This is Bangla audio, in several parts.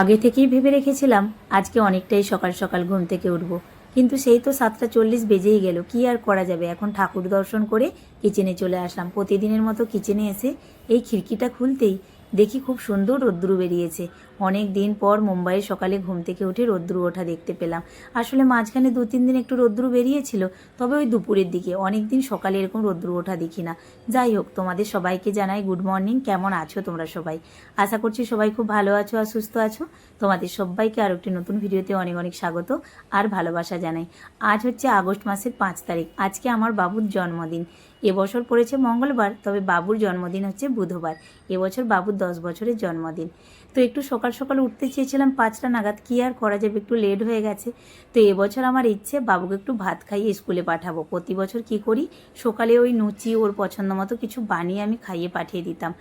আগে থেকেই ভেবে রেখেছিলাম, আজকে অনেকটাই সকাল সকাল ঘুম থেকে উঠব। কিন্তু সেই তো সাতটা চল্লিশ বেজেই গেল, কি আর করা যাবে? এখন ঠাকুর দর্শন করে কিচেনে চলে আসলাম। প্রতিদিনের মতো কিচেনে এসে এই খিড়কিটা খুলতেই দেখি খুব সুন্দর রোদ্রু বেরিয়েছে। অনেক দিন পর মুম্বাইয়ে সকালে ঘুম থেকে উঠে রোদ্রু ওঠা দেখতে পেলাম। আসলে মাঝখানে দু তিন দিন একটু রোদ্রু বেরিয়েছিল, তবে ওই দুপুরের দিকে অনেক দিন সকালে এরকম রোদ্রু ওঠা দেখি না। যাই হোক, তোমাদের সবাইকে জানাই গুড মর্নিং, কেমন আছো তোমরা সবাই? আশা করছি সবাই খুব ভালো আছো আর সুস্থ আছো। তোমাদের সবাইকে আরও একটি নতুন ভিডিওতে অনেক অনেক স্বাগত আর ভালোবাসা জানাই। আজ হচ্ছে আগস্ট মাসের পাঁচ তারিখ, আজকে আমার বাবুর জন্মদিন। এবছর পড়েছে মঙ্গলবার, তবে বাবুর জন্মদিন হচ্ছে বুধবার। এবছর বাবুর দশ বছরের জন্মদিন। তো একটু সকাল সকাল উঠতে চেয়েছিলাম, পাঁচটা নাগাদ কী আর করা যাবে? একটু লেট হয়ে গেছে। তো এবছর আমার ইচ্ছে, বাবুকে একটু ভাত খাইয়ে স্কুলে পাঠাবো। প্রতি বছর কী করি? সকালে ওই নুচি, ওর পছন্দ মতো কিছু বানিয়ে আমি খাইয়ে পাঠিয়ে দিতাম।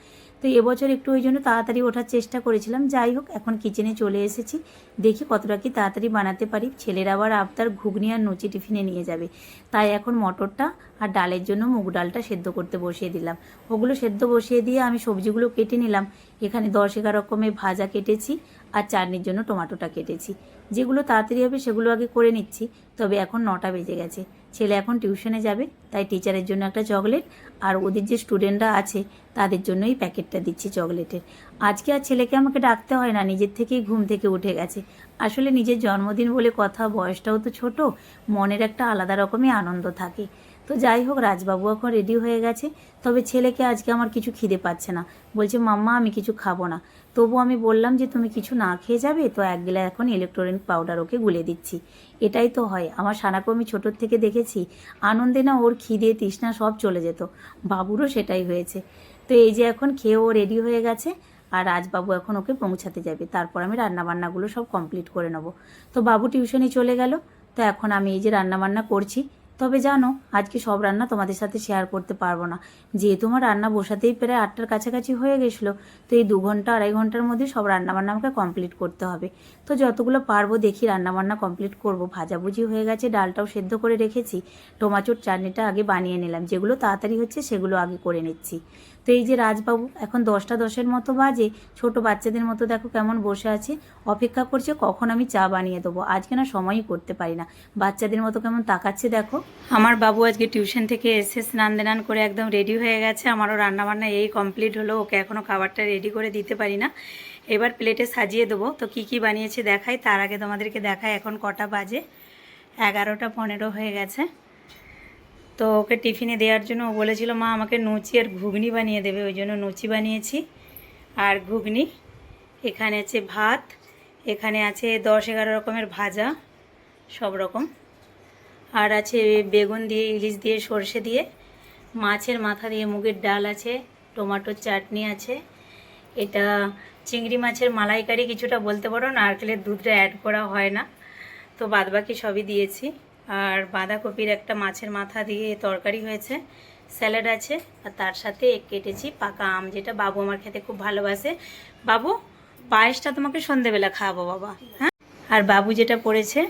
তো এবছর একটু ওই জন্য তাড়াতাড়ি ওঠার চেষ্টা করেছিলাম। যাই হোক, এখন কিচেনে চলে এসেছি। দেখি কতটা কি তাড়াতাড়ি বানাতে পারি। ছেলের আবার আবতার ঘুগনি আর নুচি টিফিনে নিয়ে যাবে। তাই এখন মটরটা আর ডালের জন্য মুগ ডালটা সেদ্ধ করতে বসিয়ে দিলাম। ওগুলো সেদ্ধ বসিয়ে দিয়ে আমি সবজিগুলো কেটে নিলাম। এখানে দশ এগারো রকমের ভাজা কেটেছি। আর চাটনির জন্য টমাটোটা কেটেছি। যেগুলো তাড়াতাড়ি হবে সেগুলো আগে করে নিচ্ছি, তবে এখন নটা বেজে গেছে। ছেলে এখন টিউশনে যাবে, তাই টিচারের জন্য একটা চকলেট আর ওদের যে স্টুডেন্টরা আছে, তাদের জন্যই প্যাকেটটা দিচ্ছি চকলেটের। আজকে আর ছেলেকে আমাকে ডাকতে হয় না, নিজের থেকেই ঘুম থেকে উঠে গেছে। আসলে নিজের জন্মদিন বলে কথা, বয়সটাও তো ছোট, মনের একটা আলাদা রকমই আনন্দ থাকে। তো যাই হোক, রাজবাবু এখন রেডি হয়ে গেছে, তবে ছেলেকে আজকে আমার কিছু খিদে পাচ্ছে না। বলছে, মাম্মা, আমি কিছু খাব না। তবু আমি বললাম যে, তুমি কিছু না খেয়ে যাবে? তো এক গেলা এখন ইলেকট্রনিক পাউডার ওকে গুলে দিচ্ছি। এটাই তো হয়। আমার সানাকে আমি ছোটোর থেকে দেখেছি, আনন্দে না ওর খিদে, তৃষ্ণা সব চলে যেত। বাবুরও সেটাই হয়েছে। তো এই যে এখন খেয়ে ও রেডি হয়ে গেছে আর রাজবাবু এখন ওকে পৌঁছাতে যাবে। তারপর আমি রান্নাবান্নাগুলো সব কমপ্লিট করে নেব। তো বাবু টিউশনে চলে গেল। তো এখন আমি এই যে রান্নাবান্না করছি তবে জানো, আজকে সব রান্না তোমাদের সাথে শেয়ার করতে পারব না। যেহেতু আমার রান্না বসাতেই প্রায় আটটার কাছাকাছি হয়ে গেছিল, তো এই দু ঘণ্টা, আড়াই ঘণ্টার মধ্যে সব রান্নাবান্না আমাকে কমপ্লিট করতে হবে। তো যতগুলো পারব দেখি রান্নাবান্না কমপ্লিট করব। ভাজাভুজি হয়ে গেছে, ডালটাও সেদ্ধ করে রেখেছি। টোমাচোর চাটনিটা আগে বানিয়ে নিলাম। যেগুলো তাড়াতাড়ি হচ্ছে সেগুলো আগে করে নিচ্ছি। তো এই যে রাজবাবু, এখন দশটা দশের মতো বাজে, ছোট বাচ্চাদের মতো দেখো কেমন বসে আছে। অপেক্ষা করছে কখন আমি চা বানিয়ে দেবো। আজকে না সময়ই করতে পারি না। বাচ্চাদের মতো কেমন তাকাচ্ছে দেখো। আমার বাবু আজকে টিউশন থেকে এসে স্নান দেনান করে একদম রেডি হয়ে গেছে। আমারও রান্নাবান্না এই কমপ্লিট হলো। ওকে এখনও খাবারটা রেডি করে দিতে পারি না। এবার প্লেটে সাজিয়ে দেবো। তো কি কি বানিয়েছে দেখাই। তার আগে তোমাদেরকে দেখাই। এখন কটা বাজে? এগারোটা পনেরো হয়ে গেছে। তো ওকে টিফিনে দেওয়ার জন্য ও বলেছিল, মা, আমাকে নুচি আর ঘুগনি বানিয়ে দেবে, ওই জন্য লুচি বানিয়েছি। আর ঘুগনি, এখানে আছে ভাত, এখানে আছে দশ এগারো রকমের ভাজা, সব রকম। আর আছে বেগুন দিয়ে, ইলিশ দিয়ে, সর্ষে দিয়ে, মাছের মাথা দিয়ে মুগের ডাল আছে, টমাটোর চাটনি আছে। এটা চিংড়ি মাছের মালাইকারি কিছুটা বলতে পারো, নারকেলের দুধটা অ্যাড করা হয় না। তো বাদবাকি সবই দিয়েছি। আর বাঁধাকপির একটা মাছের মাথা দিয়ে তরকারি হয়েছে, স্যালাড আছে, আর তার সাথে কেটেছি পাকা আম, যেটা বাবু আমার খেতে খুব ভালোবাসে। বাবু, পায়েসটা তোমাকে সন্ধেবেলা খাওয়াবো, বাবা হ্যাঁ? আর বাবু যেটা পড়েছে,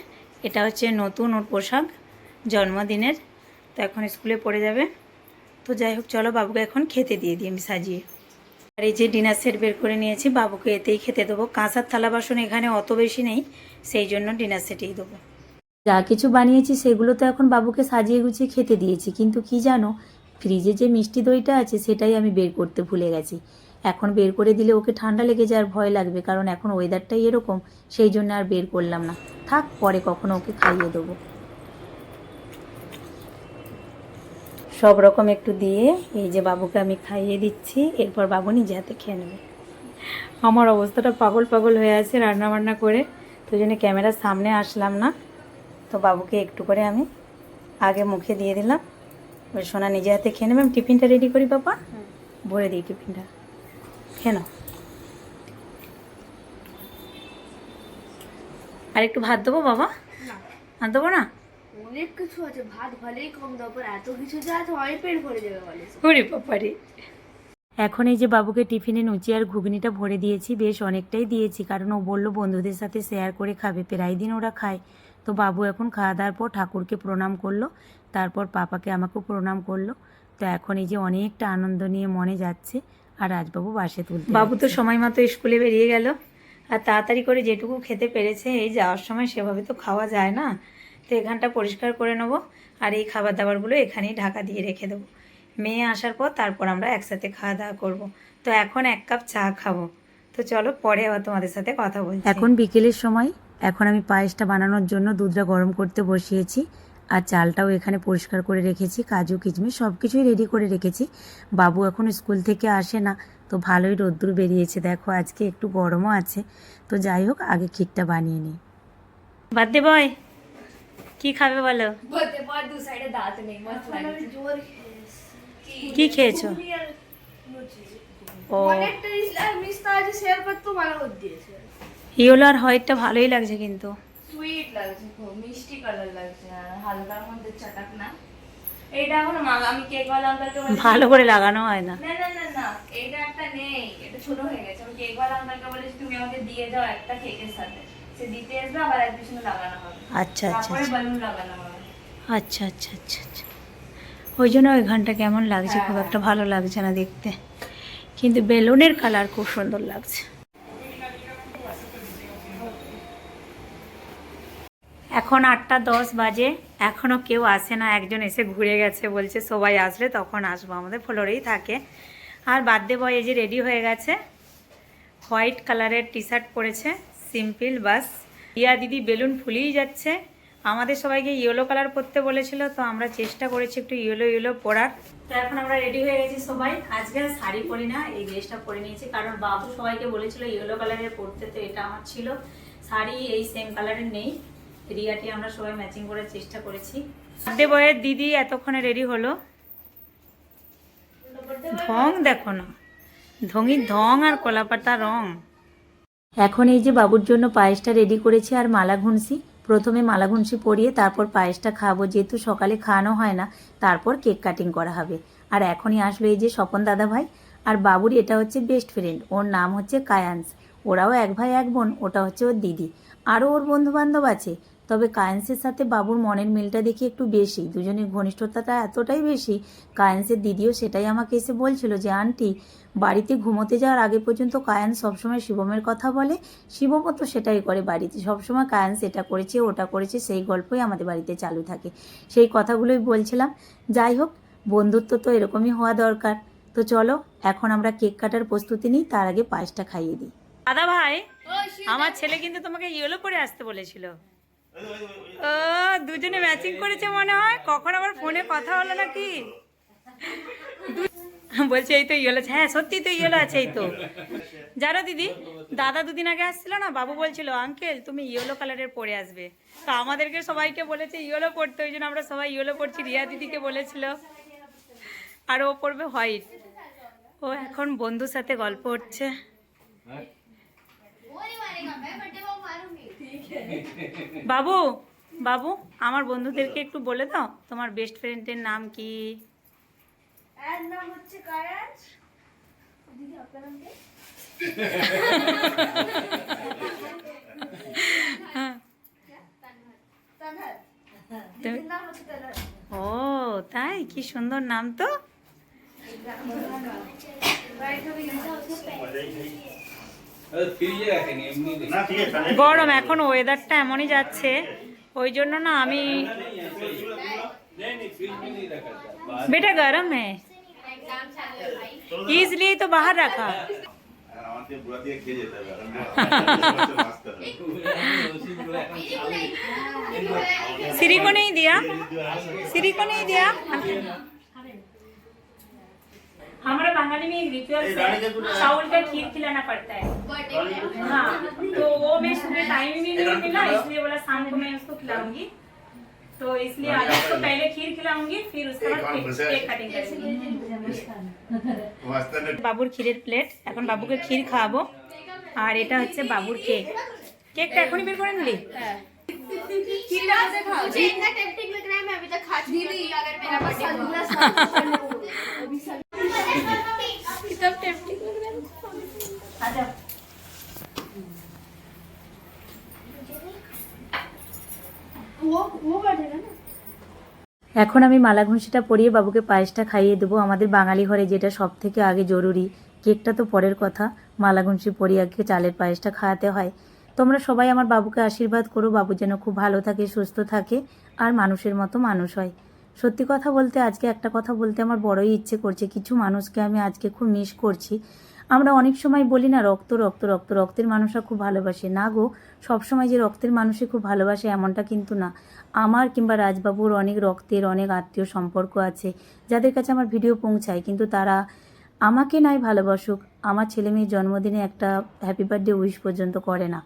এটা হচ্ছে নতুন ওর পোশাক, জন্মদিনের, তো এখন স্কুলে পড়ে যাবে। তো যাই হোক, চলো বাবুকে এখন খেতে দিয়ে দিই আমি সাজিয়ে। আর এই যে ডিনার সেট বের করে নিয়েছি, বাবুকে এতেই খেতে দেবো। কাঁসার থালা বাসন এখানে অত বেশি নেই, সেই জন্য ডিনার সেটেই দেবো। যা কিছু বানিয়েছি সেগুলো তো এখন বাবুকে সাজিয়ে গুছিয়ে খেতে দিয়েছি। কিন্তু কি জানো, ফ্রিজে যে মিষ্টি দইটা আছে সেটাই আমি বের করতে ভুলে গেছি। এখন বের করে দিলে ওকে ঠান্ডা লেগে যাওয়ার ভয় লাগবে, কারণ এখন ওয়েদারটাই এরকম, সেই জন্য আর বের করলাম না। থাক, পরে কখনো ওকে খাইয়ে দেবো। সব রকম একটু দিয়ে এই যে বাবুকে আমি খাইয়ে দিচ্ছি, এরপর বাবু নিজে হাতে খেয়ে নেবে। আমার অবস্থাটা পাগল পাগল হয়ে আছে রান্না বান্না করে, তো জন্য ক্যামেরার সামনে আসলাম না। তো বাবুকে একটু করে আমি আগে মুখে দিয়ে দিলাম। এবার সোনা নিজে হাতে খেয়ে নেবে। টিফিনটা রেডি করি বাবা ভরে দিই টিফিনটা। খেয়ে নাও। আর একটু ভাত দেবো বাবা? ভাত দেবো না? অনেক কিছু আছে। ভাত ভালোই কম পর এত কিছু যে আছে অনেক পেট ভরে যাবে বলে। এখন এই যে বাবুকে টিফিনে লুচি আর ঘুগনিটা ভরে দিয়েছি বেশ অনেকটাই দিয়েছি। কারণ ও বলল বন্ধুদের সাথে শেয়ার করে খাবে। প্রায় দিন ওরা খায়। তো বাবু এখন খাওয়া দাওয়ার পর ঠাকুরকে প্রণাম করল তারপর পাপাকে আমাকেও প্রণাম করল। তো এখন এই যে অনেকটা আনন্দ নিয়ে মনে যাচ্ছে আর রাজবাবু বাসে তুলতে বাবু তো সময় মতো স্কুলে বেরিয়ে গেল। আর তাড়াতাড়ি করে যেটুকু খেতে পেরেছে এই যাওয়ার সময় সেভাবে তো খাওয়া যায় না। তো এখানটা পরিষ্কার করে নেব আর এই খাবার দাবারগুলো এখানেই ঢাকা দিয়ে রেখে দেবো। মেয়ে আসার পর তারপর আমরা একসাথে খাওয়া দাওয়া করব। তো এখন এক কাপ চা খাব। তো চলো পরে আবার তোমাদের সাথে কথা বলছি। এখন বিকেলের সময় এখন আমি পায়েসটা বানানোর জন্য দুধটা গরম করতে বসিয়েছি আর চালটাও এখানে পরিষ্কার করে রেখেছি কাজু কিচমিচ সব কিছুই রেডি করে রেখেছি। বাবু এখন স্কুল থেকে আসে না তো ভালোই রোদ্দুর বেরিয়েছে। দেখো আজকে একটু গরমও আছে তো যাই হোক আগে কেকটা বানিয়ে নিই। বার্থডে বয় কি খাবে বলো? কি খেয়েছো। ও। ইয়েলো আর হোয়াইটটা ভালোই লাগছে কিন্তু। সুইট লাগছে খুব মিষ্টি কালার লাগছে আর হালকার মধ্যে চটাক না। এইটা এখন মা- আমি কেক ভালো করে লাগানো হয় না। না না না না একটা নেই এটা ছোট হয়ে গেছে। আমি কেক বলেছি তুমি আমাকে দিয়ে যাও একটা কেকের সাথে। সে দিতে আসবে আবার পিছনে লাগানো হবে। আচ্ছা আচ্ছা তারপরে আচ্ছা। বালুন লাগানো হবে। আচ্ছা আচ্ছা আচ্ছা আচ্ছা। ওই জন্য ওই ঘণ্টা কেমন লাগছে খুব হ্যাঁ। একটা ভালো লাগছে না দেখতে। কিন্তু বেলুনের কালার খুব সুন্দর লাগছে। এখন আটটা দশ বাজে এখনও কেউ আসে না, একজন এসে ঘুরে গেছে বলছে, সবাই আসলে তখন আসব। আমাদের ফ্লোরেই থাকে। আর বার্থডে বয় এই যে রেডি হয়ে গেছে। হোয়াইট কালারের টি শার্ট পরেছে। সিম্পল বাস। ইয়া দিদি বেলুন ফুলিয়ে যাচ্ছে। আমাদের সবাইকে ইয়েলো কালার পরতে বলেছিল, তো আমরা চেষ্টা করেছি একটু ইয়েলো ইয়েলো পরার। তো এখন আমরা রেডি হয়ে গেছি সবাই। আজকে আর শাড়ি পরি না, এই ড্রেসটা পরে নিয়েছি। কারণ বাবু সবাইকে বলেছিল ইয়েলো কালারের পরতে, তো এটা আমার ছিল। শাড়ি এই সেম কালারের নেই। রিয়াটি আমরা সবাই ম্যাচিং করার চেষ্টা করেছি। বার্থডে বয়ের দিদি এতক্ষণে রেডি হলো? ঢং দেখো না। ঢঙি ঢং আর কলাপাতা রং। এখন এই যে বাবুর জন্য পায়েসটা রেডি করেছি আর মালা ঘুনসি। প্রথমে মালা ঘুনসি পরিয়ে তারপর পায়েসটা খাব। যেহেতু সকালে খাওয়ানো হয় না তারপর কেক কাটিং করা হবে। আর এখনই আসলো এই যে স্বপন দাদা ভাই। আর বাবুর এটা হচ্ছে বেস্ট ফ্রেন্ড ওর নাম হচ্ছে কায়ান্স। ওরাও এক ভাই এক বোন ওটা হচ্ছে ওর দিদি। আরও ওর বন্ধু বান্ধব আছে। তবে কায়েন্সের সাথে বাবুর মনের মিলটা দেখি একটু বেশি। দুজনের ঘনিষ্ঠতাটা এতটাই বেশি কায়েন্সের দিদিও সেটাই আমাকে এসে বলছিল যে আন্টি বাড়িতে ঘুমোতে যাওয়ার আগে পর্যন্ত কায়ান সবসময় শিবমের কথা বলে। শিবমও তো সেটাই করে বাড়িতে। সবসময় কায়ান সেটা করেছে ওটা করেছে সেই গল্পই আমাদের বাড়িতে চালু থাকে। সেই কথাগুলোই বলছিলাম। যাই হোক বন্ধুত্ব তো এরকমই হওয়া দরকার। তো চলো এখন আমরা কেক কাটার প্রস্তুতি নিই তার আগে পায়েসটা খাইয়ে দিই। দাদা ভাই আমার ছেলে কিন্তু তোমাকে ইয়েলো পরে আসতে বলেছিল। ও, দুজনে ম্যাচিং করেছে মনে হয়? কখন আবার ফোনে কথা হলো নাকি? বলছে, এই তো ইয়েলো হ্যাঁ সত্যি তো ইয়েলো আছে এই তো। জানো দিদি, দাদা দুদিন আগে আসছিল না? বাবু বলছিল, আঙ্কেল, তুমি ইয়েলো কালারের পরে আসবে। তো আমাদেরকে সবাইকে বলেছে ইয়েলো পড়তে ওই জন্য আমরা সবাই ইয়েলো পড়ছি রিয়া দিদিকে বলেছিল, আর ও পড়বে হোয়াইট ও এখন বন্ধুর সাথে গল্প হচ্ছে। বাবু বাবু আমার বন্ধুদেরকে একটু বলে দাও তোমার বেস্ট ফ্রেন্ডের নাম কি? এর নাম হচ্ছে কায়াজ দিদি আপনার নাম কি? তানহার। ও তাই? কি সুন্দর নাম তো। গরম এখন ওয়েদারটা এমনই যাচ্ছে ওই জন্য না আমি बेटा गर्म है इसलिए तो बाहर रखा আমাকে বুড়া দিয়ে খেয়ে যেতে হবে এখন আসতে হবে सिरी को नहीं दिया सिरी को नहीं दिया हमारे बंगाली में एक रिचुअल है चावल का खीर खिलाना पड़ता है हाँ तो वो मैं सुबह टाइम ही नहीं मिला इसलिए बोला शाम को मैं उसको खिलाऊंगी तो इसलिए आज उसको पहले खीर खिलाऊंगी फिर उसके बाद केक- केक कटिंग करेंगे মাস্টার বাবুর ক্ষীরের প্লেট এখন বাবুকে ক্ষীর খাওয়াবো আর এটা হচ্ছে বাবুর কেক কেকটা এখনই বের করে নিলি मुझे इतना टेम्पटिंग लग रहा है मैं अभी तक खा चुकी हूँ अगर मेरा এখন আমি মালা ঘুষিটা পরিয়ে বাবুকে পায়েসটা খাইয়ে দেবো। আমাদের বাঙালি ঘরে যেটা সব থেকে আগে জরুরি, কেকটা তো পরের কথা। মালা ঘুষি পরিয়ে আগে চালের পায়েসটা খাওয়াতে হয়। তোমরা সবাই আমার বাবুকে আশীর্বাদ করো, বাবু যেন খুব ভালো থাকে, সুস্থ থাকে, আর মানুষের মতো মানুষ হয়। সত্যি কথা বলতে আজকে একটা কথা বলতে আমার বড়ই ইচ্ছে করছে। কিছু মানুষকে আমি আজকে খুব মিস করছি। আমরা অনেক সময় বলি না, রক্ত রক্ত রক্ত, রক্তের মানুষরা খুব ভালোবাসে। না গো, সবসময় যে রক্তের মানুষই খুব ভালোবাসে এমনটা কিন্তু না। আমার কিংবা রাজবাবুর অনেক রক্তের অনেক আত্মীয় সম্পর্ক আছে, যাদের কাছে আমার ভিডিও পৌঁছায়। কিন্তু তারা আমাকে নাই ভালোবাসুক, আমার ছেলে মেয়ের জন্মদিনে একটা হ্যাপি বার্থডে উইশ পর্যন্ত করে না।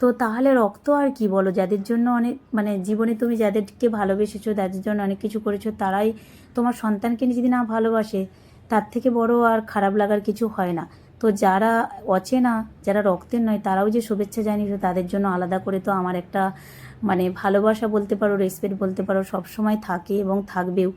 তো তাহলে রক্ত আর কি বলো? যাদের জন্য অনেক মানে জীবনে তুমি যাদেরকে ভালোবেসেছো, যাদের জন্য অনেক কিছু করেছ, তারাই তোমার সন্তানকে যদি না ভালোবাসে, তার থেকে বড় আর খারাপ লাগার কিছু হয় না। তো যারা অচেনা, যারা রক্তের নয়, তারাও যে শুভেচ্ছা জানিয়েছে, তাদের জন্য আলাদা করে তো আমার একটা মানে ভালোবাসা বলতে পারো রেসপেক্ট বলতে পারো, সবসময় থাকে এবং থাকবেও।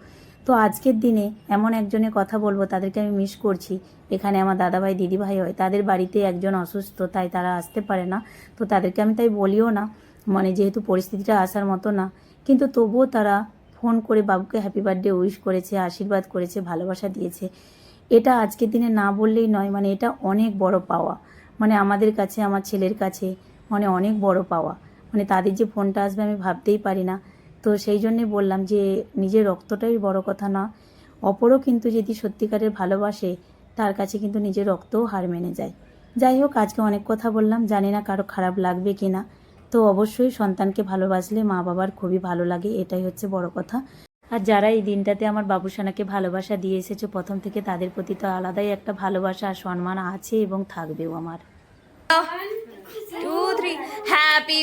তো আজকের দিনে এমন একজনের কথা বলব, তাদেরকে আমি মিস করছি। এখানে আমার দাদাভাই, দিদিভাই হয়, তাদের বাড়িতে একজন অসুস্থ, তাই তারা আসতে পারে না। তো তাদেরকে আমি তাই বলিও না মানে যেহেতু পরিস্থিতিটা আসার মতো না, কিন্তু তবুও তারা ফোন করে বাবুকে হ্যাপি বার্থডে উইশ করেছে, আশীর্বাদ করেছে, ভালোবাসা দিয়েছে। এটা আজকের দিনে না বললেই নয় মানে এটা অনেক বড় পাওয়া। মানে আমাদের কাছে, আমার ছেলের কাছে মানে অনেক বড় পাওয়া। মানে তাদের যে ফোনটা আসবে আমি ভাবতেই পারি না। তো সেই জন্যে বললাম যে, নিজের রক্তটাই বড় কথা না। অপরও কিন্তু যদি সত্যিকারের ভালোবাসে, তার কাছে কিন্তু নিজের রক্তও হার মেনে যায়। যাই হোক, আজকে অনেক কথা বললাম, জানি না কারও খারাপ লাগবে কি না। তো অবশ্যই সন্তানকে ভালোবাসলে মা বাবার খুবই ভালো লাগে, এটাই হচ্ছে বড় কথা। আর যারা এই দিনটাতে আমার বাবুসানাকে ভালোবাসা দিয়ে এসেছে, প্রথম থেকে তাদের প্রতি তো আলাদাই একটা ভালোবাসা আর সম্মান আছে এবং থাকবেও আমার। Three. Happy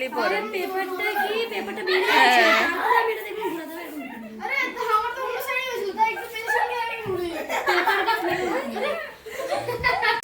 আসলে পরে পেপারটা কি পেপারটা বের হয়েছে আমি এটা দেখে ঘুরে দেব আরে আমার তো অন্য সাইড হয়েছিল তাই একটু পেছনে আমি ঘুরে পেপারটা আরে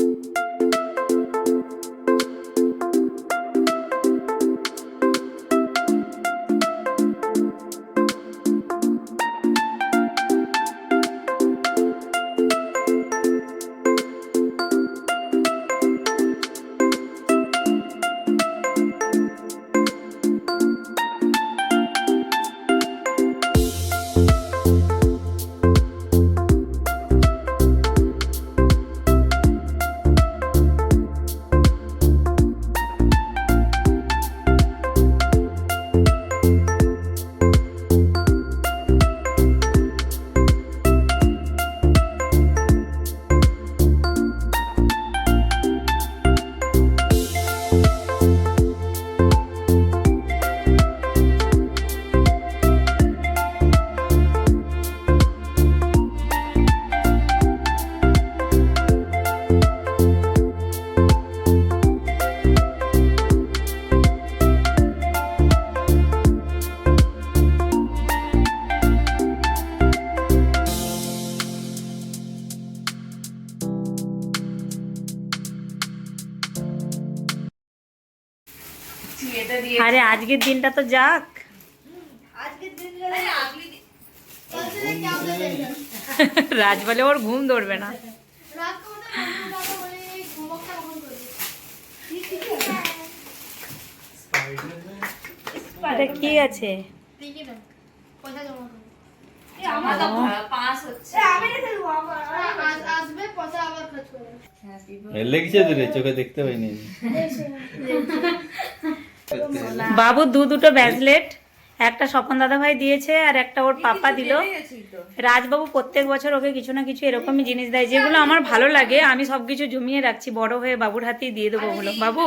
আজকের দিনটা তো যাক। রাজ বলে ওর ঘুম ধরবে না। কি আছে? লেগেছে তো হ্যাঁ, চোখে দেখতে পাইনি। বাবু দু দুটো ব্যাজলেট একটা স্বপন দাদা ভাই দিয়েছে আর একটা ওর পাপা দিল। রাজবাবু প্রত্যেক বছর ওকে কিছু না কিছু এরকমই জিনিস দেয়। যেগুলো আমার ভালো লাগে আমি সবকিছু জমিয়ে রাখছি বড় হয়ে বাবুর হাতেই দিয়ে দেবো ওগুলো। বাবু?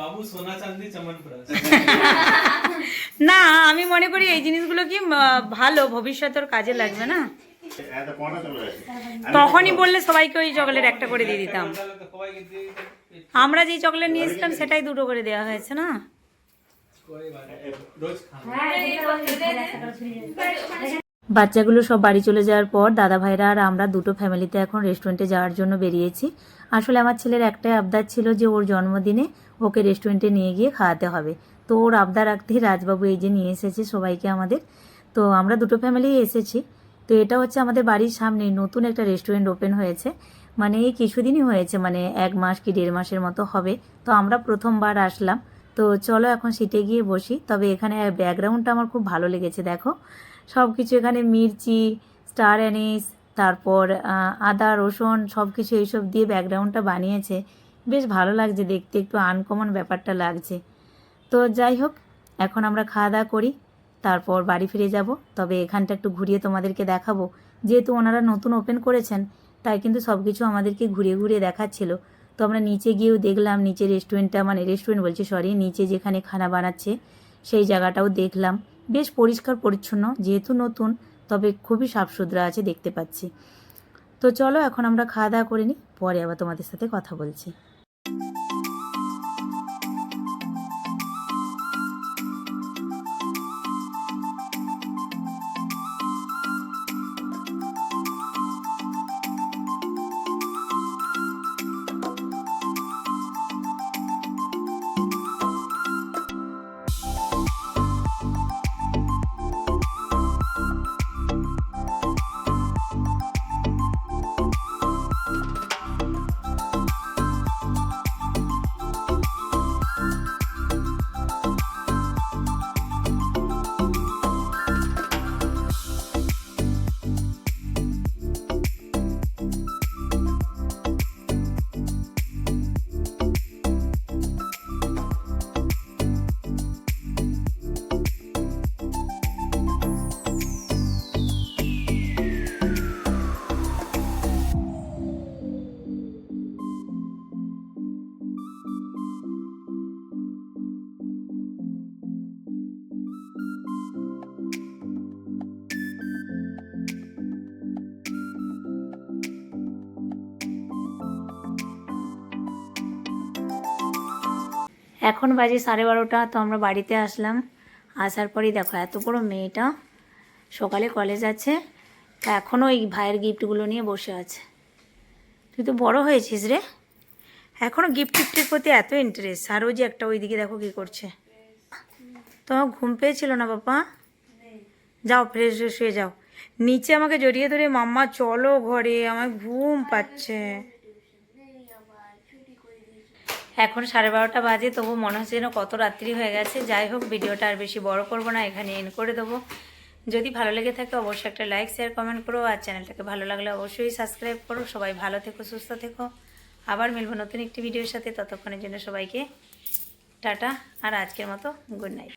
বাবু সোনা চাঁদি চমন না আমি মনে করি এই জিনিসগুলো কি ভালো ভবিষ্যতে ওর কাজে লাগবে না? তখনই বললে সবাইকে ওই চকলেট একটা করে দিয়ে দিতাম। আমরা যে চকলেট নিয়েছিলাম সেটাই দুটো করে দেওয়া হয়েছে না? বাচ্চাগুলো সব বাড়ি চলে যাওয়ার পর দাদা ভাইরা আর আমরা দুটো ফ্যামিলিতে এখন রেস্টুরেন্টে যাওয়ার জন্য বেরিয়েছি। আসলে আমার ছেলের একটাই আবদার ছিল যে ওর জন্মদিনে ওকে রেস্টুরেন্টে নিয়ে গিয়ে খাওয়াতে হবে। তো ওর আবদার রাখতেই রাজবাবু এই যে নিয়ে এসেছে সবাইকে আমাদের। তো আমরা দুটো ফ্যামিলি এসেছি। তো এটা হচ্ছে আমাদের বাড়ির সামনে নতুন একটা রেস্টুরেন্ট ওপেন হয়েছে। মানে এই কিছুদিনই হয়েছে মানে এক মাস কি দেড় মাসের মতো হবে। তো আমরা প্রথমবার আসলাম। তো চলো এখন সিটে গিয়ে বসি। তবে এখানে ব্যাকগ্রাউন্ডটা আমার খুব ভালো লেগেছে, দেখো। সব কিছু এখানে মির্চি স্টার অ্যানিস তারপর আদা, রসুন সব কিছু এইসব দিয়ে ব্যাকগ্রাউন্ডটা বানিয়েছে। বেশ ভালো লাগছে, দেখতে একটু আনকমন ব্যাপারটা লাগছে। তো যাই হোক, এখন আমরা খাওয়া দাওয়া করি। তারপর বাড়ি ফিরে যাব। তবে এখানটা একটু ঘুরিয়ে তোমাদেরকে দেখাবো। যেহেতু ওনারা নতুন ওপেন করেছেন, তাই কিন্তু সব কিছু আমাদেরকে ঘুরিয়ে ঘুরিয়ে দেখাচ্ছিল। তো আমরা নিচে গিয়েও দেখলাম, নিচে রেস্টুরেন্টটা মানে রেস্টুরেন্ট বলছি সরি নিচে যেখানে খানা বানাচ্ছে, সেই জায়গাটাও দেখলাম। বেশ পরিষ্কার, পরিচ্ছন্ন, যেহেতু নতুন, তবে খুবই সাফসুতরা আছে, দেখতে পাচ্ছি। তো চলো, এখন আমরা খাওয়া দাওয়া করে নিই, পরে আবার তোমাদের সাথে কথা বলছি। এখন বাজে সাড়ে বারোটা, তো আমরা বাড়িতে আসলাম। আসার পরেই দেখো এত বড় মেয়েটা সকালে কলেজ আছে, তা এখনও এই ভাইয়ের গিফটগুলো নিয়ে বসে আছে। তুই তো বড় হয়েছিস রে। এখনও গিফট টিফটের প্রতি এত ইন্টারেস্ট আর ওই যে একটা ওইদিকে দেখো কী করছে। তোমার ঘুম পেয়েছিল না বাবা? যাও ফ্রেশ ফ্রেশ হয়ে যাও। নিচে আমাকে জড়িয়ে ধরে, মাম্মা, চলো ঘরে আমার ঘুম পাচ্ছে। এখন সাড়ে বারোটা বাজে, তবু মনে হচ্ছে যেন কত রাত্রি হয়ে গেছে। যাই হোক, ভিডিওটা আর বেশি বড় করব না, এখানে এন করে দেবো। যদি ভালো লেগে থাকে, অবশ্যই একটা লাইক শেয়ার কমেন্ট করো, আর চ্যানেলটাকে ভালো লাগলে অবশ্যই সাবস্ক্রাইব করো। সবাই ভালো থেকো, সুস্থ থেকো। আবার মিলবো নতুন একটি ভিডিওর সাথে, ততক্ষণের জন্য সবাইকে টাটা, আর আজকের মতো গুড নাইট